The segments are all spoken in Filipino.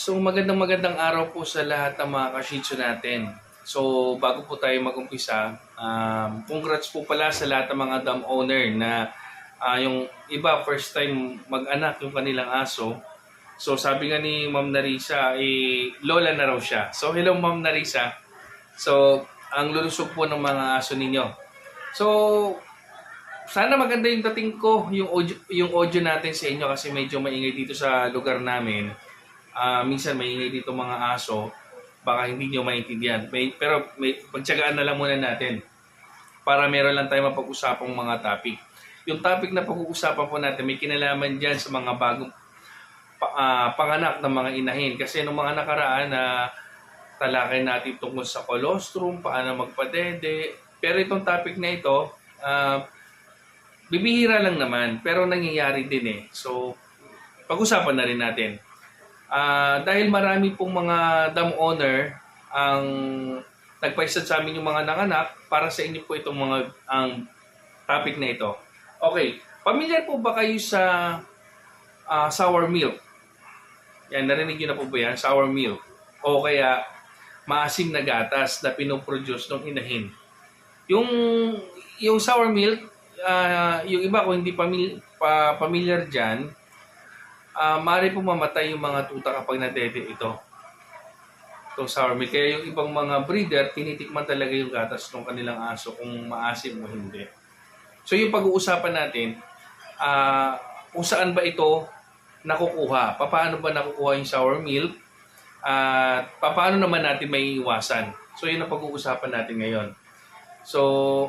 So magandang magandang araw po sa lahat ng mga kashitsu natin. So bago po tayo mag-umpisa, um, congrats po pala sa lahat ng mga dam owner na ah, yung iba first time mag-anak yung kanilang aso. So sabi nga ni Ma'am Narisa, eh, lola na raw siya. So hello Ma'am Narisa. So ang lulusog po ng mga aso ninyo. So sana maganda yung dating ko, yung audio, yung audio natin sa inyo kasi medyo maingay dito sa lugar namin. Ah, minsan maingay dito mga aso, baka hindi nyo maintindihan. May, pero may, pagtsagaan na lang muna natin para meron lang tayo mapag-usapang mga topic. Yung topic na pag-uusapan po natin, may kinalaman dyan sa mga bagong pa- ah, panganak ng mga inahin. Kasi nung mga nakaraan na talakay natin tungkol sa colostrum, paano magpadede. Pero itong topic na ito, ah, bibihira lang naman, pero nangyayari din eh. So, pag-usapan na rin natin. Ah, dahil marami pong mga dam owner ang nagpaisad sa amin yung mga nanganak, para sa inyo po itong mga ang topic na ito. Okay, pamilyar po ba kayo sa ah, sour milk? Yan, narinig nyo na po ba yan? Sour milk. O kaya maasim na gatas na pinoproduce ng inahin. Yung yung sour milk, ah, yung iba kung hindi pamil, pa, familiar dyan, ah maaari po mamatay yung mga tuta kapag nadede ito. Itong sour milk. Kaya yung ibang mga breeder, tinitikman talaga yung gatas ng kanilang aso kung maasim o hindi. So yung pag-uusapan natin, ah kung saan ba ito nakukuha? Paano ba nakukuha yung sour milk? At paano naman natin may iwasan? So yun ang pag-uusapan natin ngayon. So,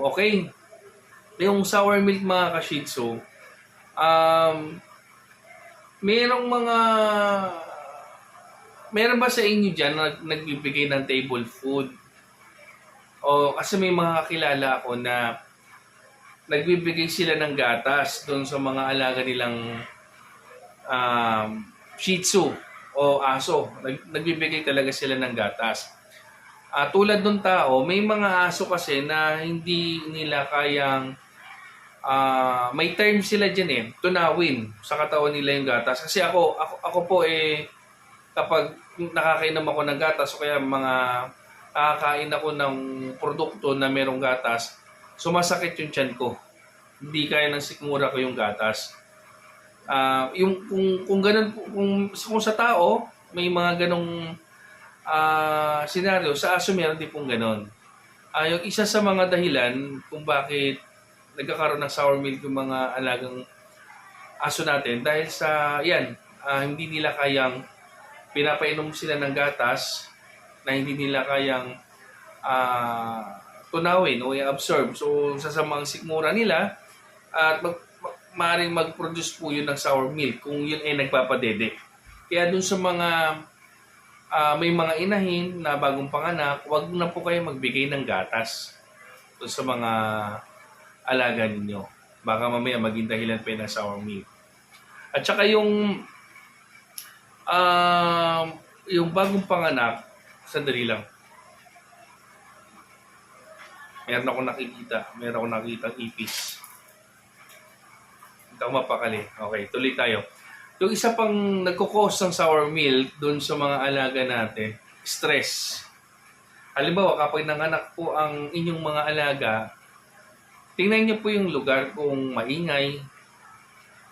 okay. Yung sour milk mga ka-shih um, merong mga meron ba sa inyo dyan na nagbibigay ng table food? O kasi may mga kakilala ako na nagbibigay sila ng gatas doon sa mga alaga nilang um, shih tzu o aso. Nag, nagbibigay talaga sila ng gatas. Ah, tulad ng tao, may mga aso kasi na hindi nila kayang ah, may term sila dyan eh, tunawin sa katawan nila yung gatas. Kasi ako, ako, ako po eh, kapag nakakainom ako ng gatas o kaya mga nakakain ako ng produkto na merong gatas, sumasakit yung tiyan ko. Hindi kaya ng sikmura ko yung gatas. Ah, yung kung kung ganun kung, kung sa tao may mga ganong ah senaryo sa aso meron din pong ganon. Ah, yung isa sa mga dahilan kung bakit nagkakaroon ng sour milk yung mga alagang aso natin dahil sa yan ah, hindi nila kayang pinapainom sila ng gatas na hindi nila kayang ah, tunawin o i-absorb. So, sasamang sikmura nila at mag, ma- maaaring mag-produce po yun ng sour milk kung yun ay nagpapadede. Kaya dun sa mga ah, may mga inahin na bagong panganak, wag na po kayo magbigay ng gatas dun sa mga alaga ninyo. Baka mamaya maging dahilan pa yun ng sour milk. At saka yung um, yung bagong panganak, sandali lang. Meron ako nakikita. Meron ako nakikita ipis. Hindi ako mapakali. Okay, tuloy tayo. Yung isa pang nagkukos ng sour milk doon sa mga alaga natin, stress. Halimbawa, kapag nanganak po ang inyong mga alaga, tingnan niyo po yung lugar kung maingay.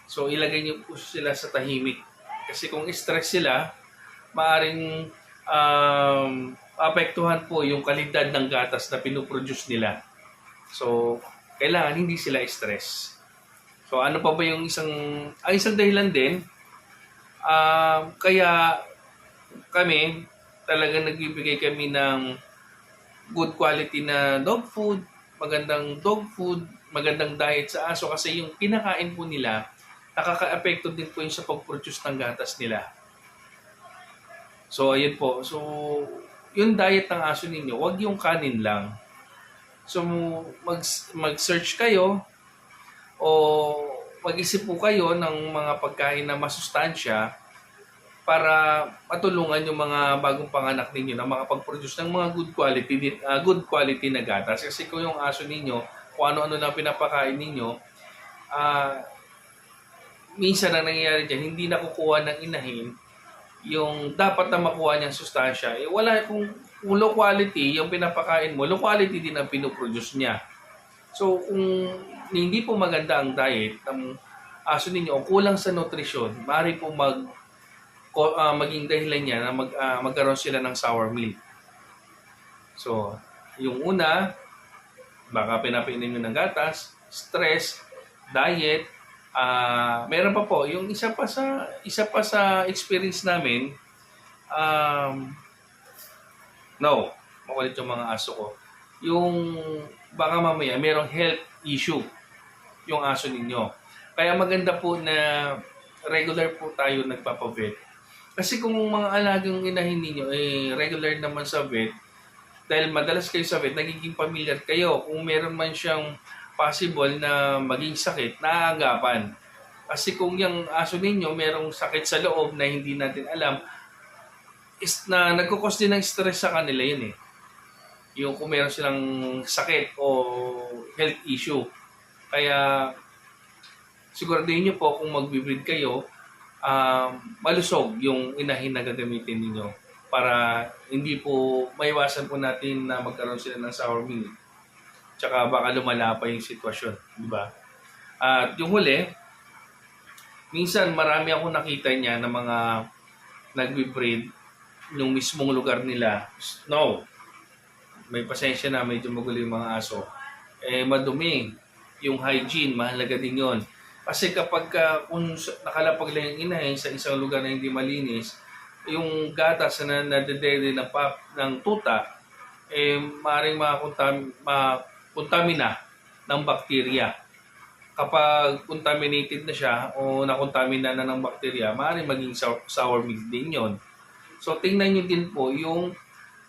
So, ilagay niyo po sila sa tahimik. Kasi kung stress sila, maaring um, apektuhan po yung kalidad ng gatas na pinuproduce nila. So, kailangan hindi sila stress. So, ano pa ba yung isang, ang isang dahilan din, um, kaya kami, talagang nagbibigay kami ng good quality na dog food, magandang dog food, magandang diet sa aso kasi yung kinakain po nila, nakaka-apekto din po yung sa pag-produce ng gatas nila. So, ayun po. So, yung diet ng aso ninyo, wag yung kanin lang. So, mag, mag-search kayo o mag-isip po kayo ng mga pagkain na masustansya para matulungan yung mga bagong panganak ninyo na makapag-produce ng mga good quality din- ah, good quality na gatas kasi kung yung aso ninyo kung ano-ano na pinapakain ninyo ah minsan ang nangyayari dyan hindi nakukuha ng inahin yung dapat na makuha niyang sustansya, eh, wala kung, low quality yung pinapakain mo, low quality din ang pinoproduce niya. So, kung hindi po maganda ang diet ng aso ninyo o kulang sa nutrisyon, maaari po mag, ah, maging dahilan niya na mag, ah, magkaroon sila ng sour milk. So, yung una, baka pinapainom nyo ng gatas, stress, diet, ah meron pa po, yung isa pa sa isa pa sa experience namin, um, no, makulit yung mga aso ko. Yung baka mamaya merong health issue yung aso ninyo. Kaya maganda po na regular po tayo nagpapavet. Kasi kung mga alagang inahin ninyo, eh, regular naman sa vet, dahil madalas kayo sa vet, nagiging familiar kayo. Kung meron man siyang possible na maging sakit, naaagapan. Kasi kung yung aso ninyo merong sakit sa loob na hindi natin alam, is na nagkukos din ng stress sa kanila yun eh. Yung kung meron silang sakit o health issue. Kaya siguraduhin nyo po kung magbe-breed kayo, um, malusog yung inahin na gagamitin ninyo para hindi po maiwasan po natin na magkaroon sila ng sour milk. Tsaka baka lumala pa yung sitwasyon, di ba? At yung huli, minsan marami ako nakita niya ng mga nagbe-breed yung mismong lugar nila. No, may pasensya na medyo magulo yung mga aso. Eh, madumi. Yung hygiene, mahalaga din yon. Kasi kapag ka, kung nakalapag lang yung inahin sa isang lugar na hindi malinis, yung gatas na nadedede ng, pap, ng tuta, eh, maaaring makontam, makontamina ng bakterya. Kapag contaminated na siya o nakontamina na ng bakterya, maaaring maging sour, sour milk din yon. So, tingnan nyo din po yung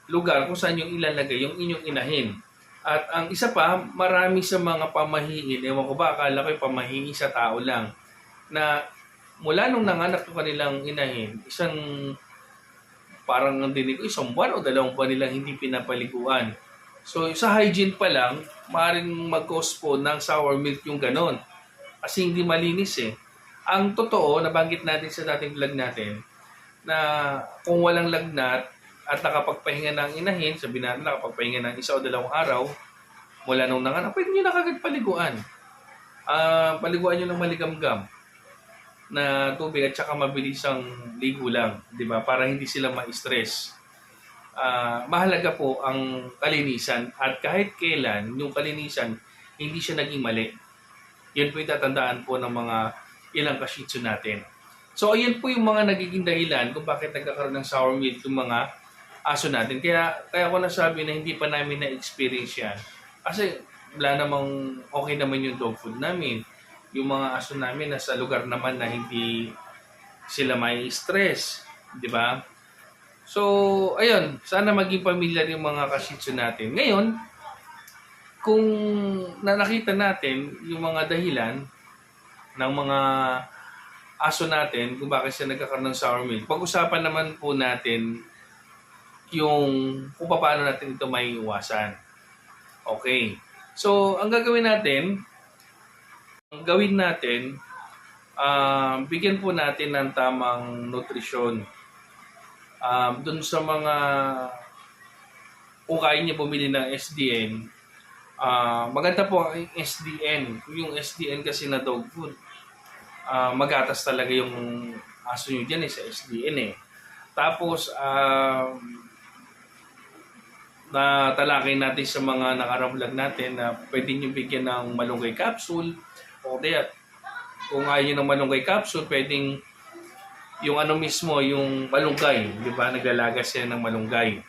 lugar kung saan yung ilalagay yung inyong inahin. At ang isa pa, marami sa mga pamahiin, ewan ko ba, akala ko pamahiin sa tao lang, na mula nung nanganak yung kanilang inahin, isang parang ang dinig ko, isang buwan o dalawang buwan nilang hindi pinapaliguan. So, sa hygiene pa lang, maaaring mag-cause po ng sour milk yung ganon. Kasi hindi malinis eh. Ang totoo, nabanggit natin sa dating vlog natin, na kung walang lagnat at nakapagpahinga ng inahin, sabi natin nakapagpahinga ng isa o dalawang araw, mula nung nanganak, pwede nyo na kagad paliguan. Ah, paliguan nyo ng maligamgam na tubig at saka mabilisang ligo lang, di ba? Para hindi sila ma-stress. Ah, mahalaga po ang kalinisan at kahit kailan yung kalinisan hindi siya naging mali. Yan po yung tatandaan po ng mga ilang kashitsu natin. So, ayan po yung mga nagiging dahilan kung bakit nagkakaroon ng sour milk yung mga aso natin. Kaya, kaya ko nasabi na hindi pa namin na-experience yan. Kasi wala namang okay naman yung dog food namin. Yung mga aso namin nasa lugar naman na hindi sila may stress. Di ba? So, ayun. Sana maging familiar yung mga kashitsu natin. Ngayon, kung na nakita natin yung mga dahilan ng mga aso natin kung bakit siya nagkakaroon ng sour milk, pag-usapan naman po natin yung kung paano natin ito may iwasan. Okay. So, ang gagawin natin, ang gawin natin, ah, bigyan po natin ng tamang nutrisyon. Um, dun sa mga kung kaya niya bumili ng SDN, ah, maganda po ang SDN. Yung SDN kasi na dog food, ah, magatas talaga yung aso nyo dyan eh, sa SDN eh. Tapos, um, na talakay natin sa mga nakarablog natin na pwede nyo bigyan ng malunggay capsule o kaya kung ayaw ng malunggay capsule, pwedeng yung ano mismo, yung malunggay, di ba? Naglalagas siya ng malunggay.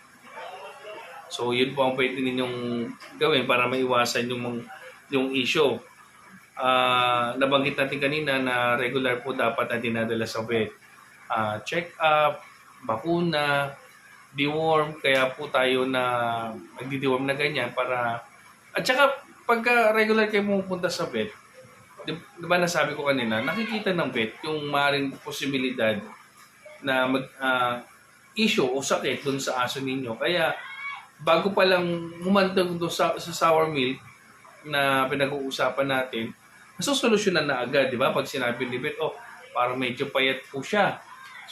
So, yun po ang pwede ninyong gawin para maiwasan yung, yung issue. Ah, nabanggit natin kanina na regular po dapat na dinadala sa vet. Ah, check up, bakuna, deworm, kaya po tayo na magdi-deworm na ganyan para at saka pagka regular kayo pumupunta sa vet, di, di ba nasabi ko kanina, nakikita ng vet yung maring posibilidad na mag ah, issue o sakit doon sa aso ninyo. Kaya bago pa lang humantong doon sa, sa sour milk na pinag-uusapan natin, nasusolusyonan na agad, di ba? Pag sinabi ni vet, oh, parang medyo payat po siya.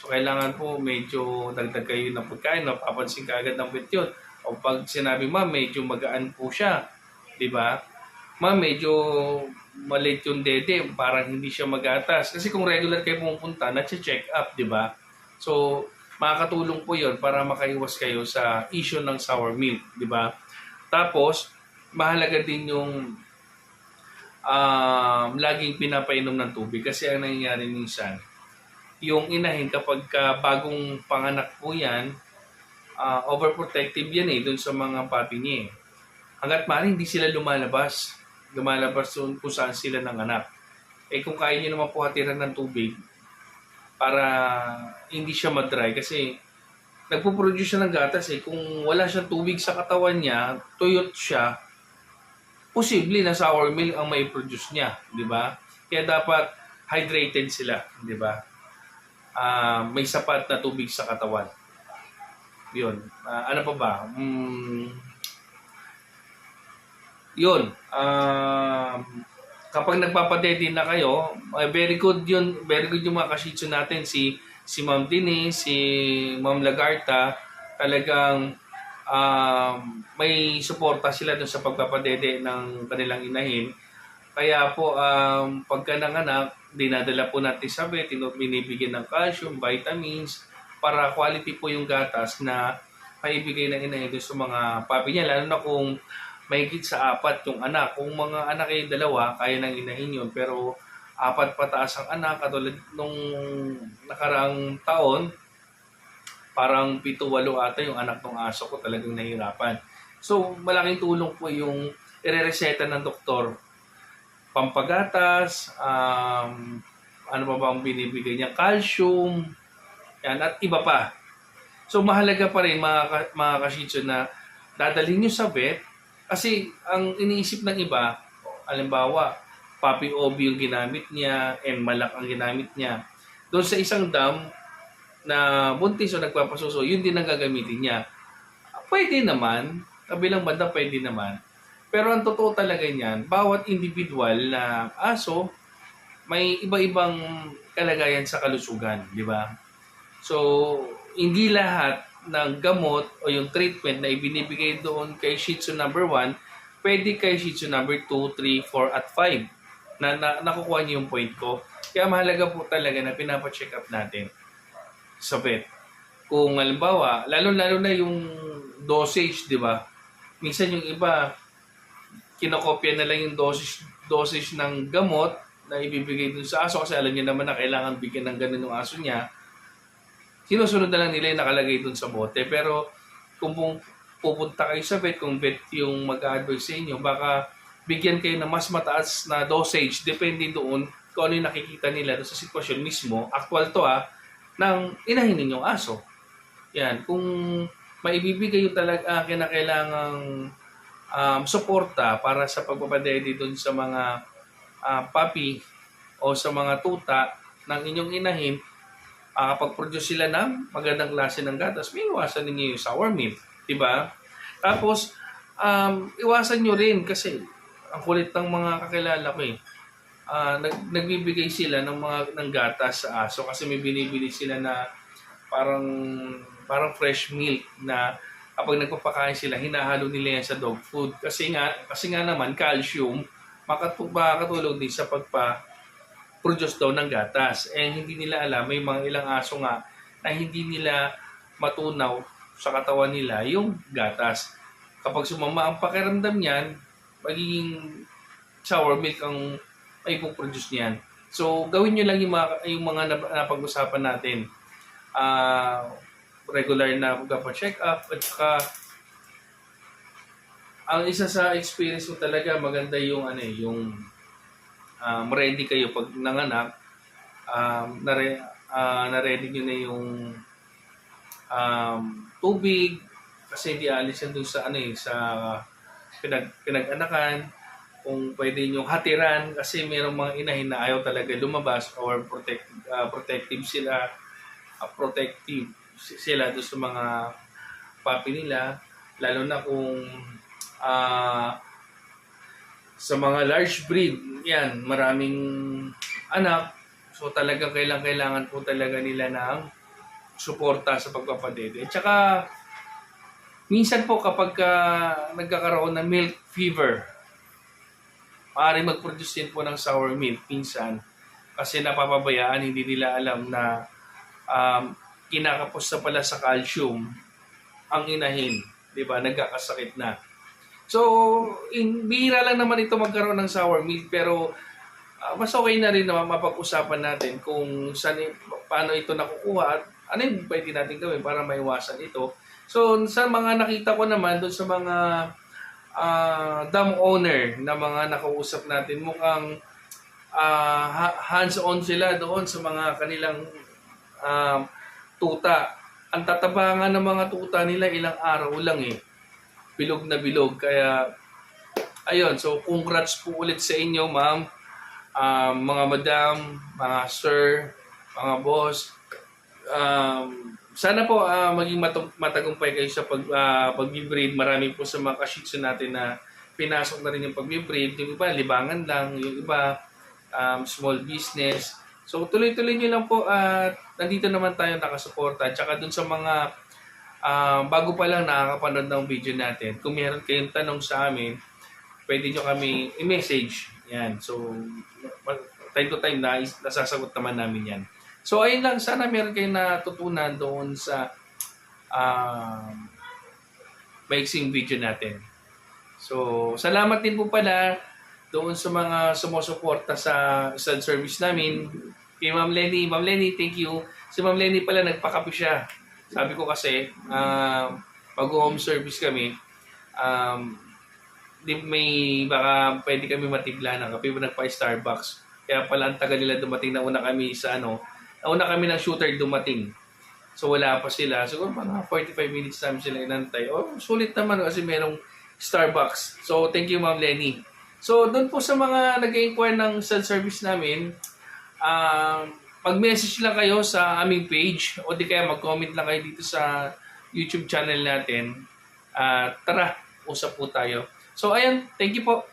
So kailangan po medyo dagdag kayo ng pagkain, mapapansin ka agad ng vet yun. O pag sinabi ma'am, medyo magaan po siya, di ba? Ma'am, medyo maliit yung dede, parang hindi siya magatas. Kasi kung regular kayo pumupunta, na-check up, di ba? So, makakatulong po yon para makaiwas kayo sa issue ng sour milk, di ba? Tapos, mahalaga din yung um, laging pinapainom ng tubig kasi ang nangyayari minsan, yung inahin kapag ka bagong panganak po yan, ah, overprotective yan eh, dun sa mga papi niya eh. Hanggat maaari hindi sila lumalabas. Lumalabas doon kung saan sila ng anak. Eh kung kaya niyo naman po hatiran ng tubig para hindi siya madry kasi nagpo-produce siya ng gatas eh. Kung wala siyang tubig sa katawan niya, tuyot siya, posible na sour milk ang may produce niya, di ba? Kaya dapat hydrated sila, di ba? Ah, may sapat na tubig sa katawan. Yun. Ah, ano pa ba? Mm, yun. Um, kapag nagpapadede na kayo, eh, very good yun. Very good yung mga kashitsu natin. Si, si Ma'am Dini, si Ma'am Lagarta, talagang um, may suporta sila dun sa pagpapadede ng kanilang inahin. Kaya po, um, pagka nanganak, dinadala po natin sa vet, binibigyan ng calcium, vitamins, para quality po yung gatas na maibigay ng inahin dun sa mga papi niya. Lalo na kung mahigit sa apat yung anak. Kung mga anak ay dalawa, kaya nang inahin yun. Pero apat pataas ang anak, katulad nung nakaraang taon, parang pito-walo ata yung anak ng aso ko talagang nahirapan. So, malaking tulong po yung irereseta ng doktor. Pampagatas, um, ano pa ba ang binibigay niya? Calcium, yan, at iba pa. So, mahalaga pa rin mga, mga kashitsu na dadalhin nyo sa vet kasi ang iniisip ng iba, alimbawa, Papi Obi yung ginamit niya, and Malak ang ginamit niya. Doon sa isang dam na buntis o nagpapasuso, yun din ang gagamitin niya. Pwede naman, kabilang banda pwede naman. Pero ang totoo talaga niyan, bawat individual na aso, may iba-ibang kalagayan sa kalusugan, di ba? So, hindi lahat ng gamot o yung treatment na ibinibigay doon kay Shih Tzu number 1, pwede kay Shih Tzu number 2, 3, 4, at 5. Na, na nakukuha niyo yung point ko. Kaya mahalaga po talaga na pinapacheck up natin sa vet. Kung halimbawa, lalo-lalo na yung dosage, di ba? Minsan yung iba, kinokopya na lang yung dosage, dosage ng gamot na ibibigay dun sa aso kasi alam niya naman na kailangan bigyan ng ganun yung aso niya sinusunod na lang nila yung nakalagay dun sa bote. Pero kung pupunta kayo sa vet, kung vet yung mag-advise sa inyo, baka bigyan kayo ng mas mataas na dosage, depende doon kung ano yung nakikita nila sa sitwasyon mismo, actual to ah, ng inahin ninyong aso. Yan, kung maibibigay yung talaga uh, kinakailangang um, suporta para sa pagpapadede doon sa mga ah, papi o sa mga tuta ng inyong inahin, uh, kapag-produce sila ng magandang klase ng gatas, may iwasan ninyo yung sour milk. Diba? Tapos, um, iwasan nyo rin kasi ang kulit ng mga kakilala ko eh. Ah, nag, nagbibigay sila ng mga ng gatas sa aso kasi may binibili sila na parang parang fresh milk na kapag nagpapakain sila hinahalo nila yan sa dog food kasi nga kasi nga naman calcium makakatulong din sa pagpa produce daw ng gatas. Eh, hindi nila alam, may mga ilang aso nga na hindi nila matunaw sa katawan nila yung gatas. Kapag sumama ang pakiramdam niyan, magiging sour milk ang may produce niyan. So, gawin nyo lang yung mga, yung mga nap- napag-usapan natin. Ah, regular na pagpa-check up at saka ang isa sa experience ko talaga maganda yung ano eh, yung um, ready kayo pag nanganak, um, nare, uh, na-ready nyo na yung um, tubig, kasi hindi alis yan dun sa ano eh, sa pinag, pinag-anakan, kung pwede nyo hatiran, kasi mayroong mga inahin na ayaw talaga lumabas or protect, uh, protective sila, uh, protective sila doon sa mga papi nila, lalo na kung ah sa mga large breed, yan, maraming anak. So talagang kailangan kailangan po talaga nila ng suporta sa pagpapadede. At saka, minsan po kapag ah, nagkakaroon ng milk fever, maaaring mag-produce din po ng sour milk minsan kasi napapabayaan, hindi nila alam na um, kinakapos na pala sa calcium ang inahin. Di ba? Nagkakasakit na. So, in, bihira lang naman ito magkaroon ng sour milk pero ah, mas okay na rin naman mapag-usapan natin kung saan, paano ito nakukuha at ano yung pwede natin gawin para maiwasan ito. So, sa mga nakita ko naman doon sa mga ah, dam owner na mga nakausap natin, mukhang ha- hands-on sila doon sa mga kanilang um, tuta. Ang tatabangan ng mga tuta nila ilang araw lang eh. Bilog na bilog. Kaya, ayun. So, congrats po ulit sa inyo, ma'am. Um, mga madam, mga sir, mga boss. Um, sana po ah, maging matu- matagumpay kayo sa pag, ah, pag-breed. Marami po sa mga kashitsu natin na pinasok na rin yung pag-breed. Yung iba, libangan lang. Yung iba, um, small business. So tuloy-tuloy nyo lang po at nandito naman tayo nakasuporta. Tsaka dun sa mga ah, bago pa lang nakakapanood ng video natin, kung meron kayong tanong sa amin, pwede nyo kami i-message. Yan. So time to time na nasasagot naman namin yan. So ayun lang, sana meron kayong natutunan doon sa um, maiksing video natin. So, salamat din po pala doon sa mga sumusuporta sa sa service namin. Kay Ma'am Lenny. Ma'am Lenny, thank you. Si Ma'am Lenny pala nagpakape siya. Sabi ko kasi, um, pag-home service kami, um, di, may baka pwede kami matigla ng kape nagpa Starbucks. Kaya pala ang tagal nila dumating na una kami sa ano, nauna kami ng shooter dumating. So wala pa sila. Siguro mga 45 minutes namin sila inantay. Oh, sulit naman kasi merong Starbucks. So thank you Ma'am Lenny. So doon po sa mga nag-inquire ng self-service namin, um, mag-message lang kayo sa aming page o di kaya mag-comment lang kayo dito sa YouTube channel natin. Ah, tara, usap po tayo. So ayun, thank you po.